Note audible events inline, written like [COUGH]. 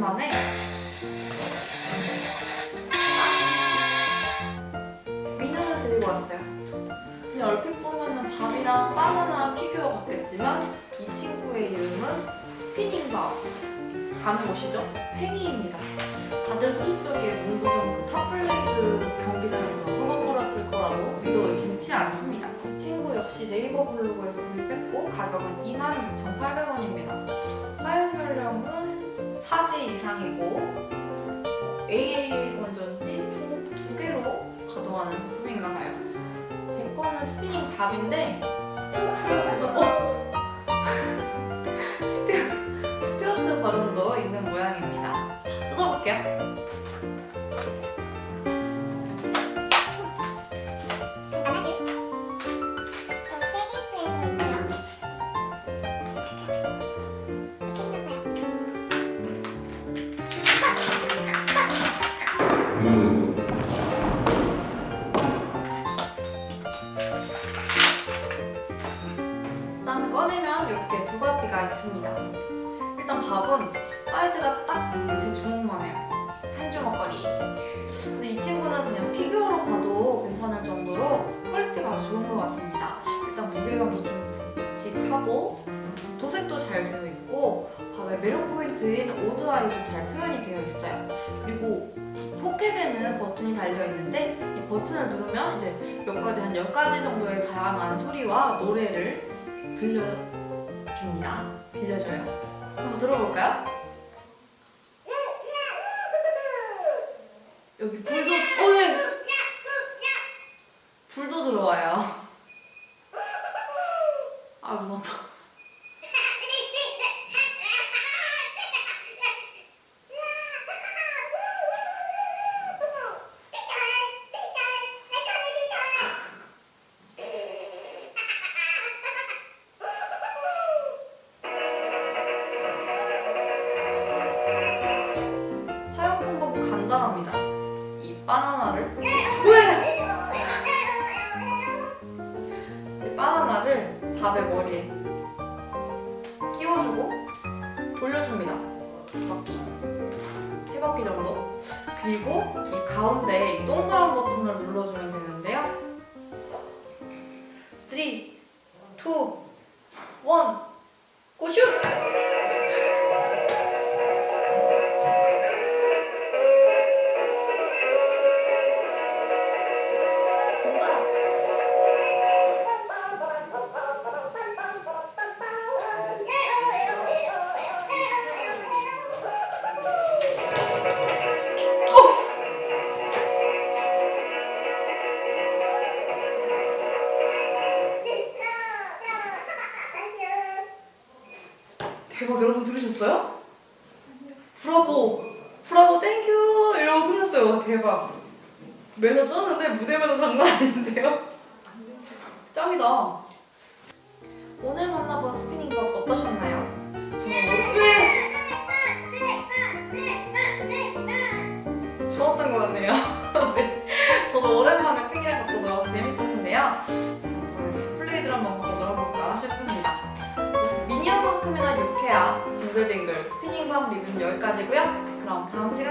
오랜만에 민현을 데리고 왔어요. 얼핏 보면은 밥이랑 바나나 피규어 같겠지만 이 친구의 이름은 스피닝 밥. 감이 오시죠? 팽이입니다. 다들 소식적에 문구점 그 탑블레이드 경기장에서 선언 벌였을 거라고 믿어 의심치 않습니다. 이 친구 역시 네이버 블로그에서 구입했고 가격은 26,800원 AA 건전지 총 두 개로 가동하는 제품인가 봐요. 제 거는 스피닝 밥인데 스튜어트 어? [LAUGHS] 스튜, 스튜어트 버전도 있는 모양입니다. 자, 뜯어볼게요. 일단 밥은 사이즈가 딱 제 주먹만 해요. 한 주먹거리. 근데 이 친구는 그냥 피규어로 봐도 괜찮을 정도로 퀄리티가 좋은 것 같습니다. 일단 무게감도 좀 묵직하고 도색도 잘 되어 있고 밥의 매력 포인트인 오드 아이도 잘 표현이 되어 있어요. 그리고 포켓에는 버튼이 달려 있는데 이 버튼을 누르면 이제 몇 가지 한 10가지 정도의 다양한 소리와 노래를 들려 줍니다. 들려줘요. 한번 들어볼까요? 여기 불도 어, 네. 불도 들어와요. 바나나를 밥의 머리에 끼워주고 돌려줍니다. 두 바퀴, 세 바퀴 정도. 그리고 이 가운데 이 동그란 버튼을 눌러주면 되는데요. 자, 3, 2, 1, 고슛! 대박 여러분 들으셨어요? 브라보 브라보 땡큐 이러고 끝냈어요 대박 매너 쩌는데 무대 매너 장난 아닌데요? 짱이다 오늘 만나본 스피닝밥 어떠셨나요? 정말 어- 왜? 좋았던 것 같네요 [LAUGHS] 네. 저도 오랜만에 팽이를 갖고 놀아서 재밌었는데요 스피닝밤 리뷰는 여기까지고요. 그럼 다음. 안녕!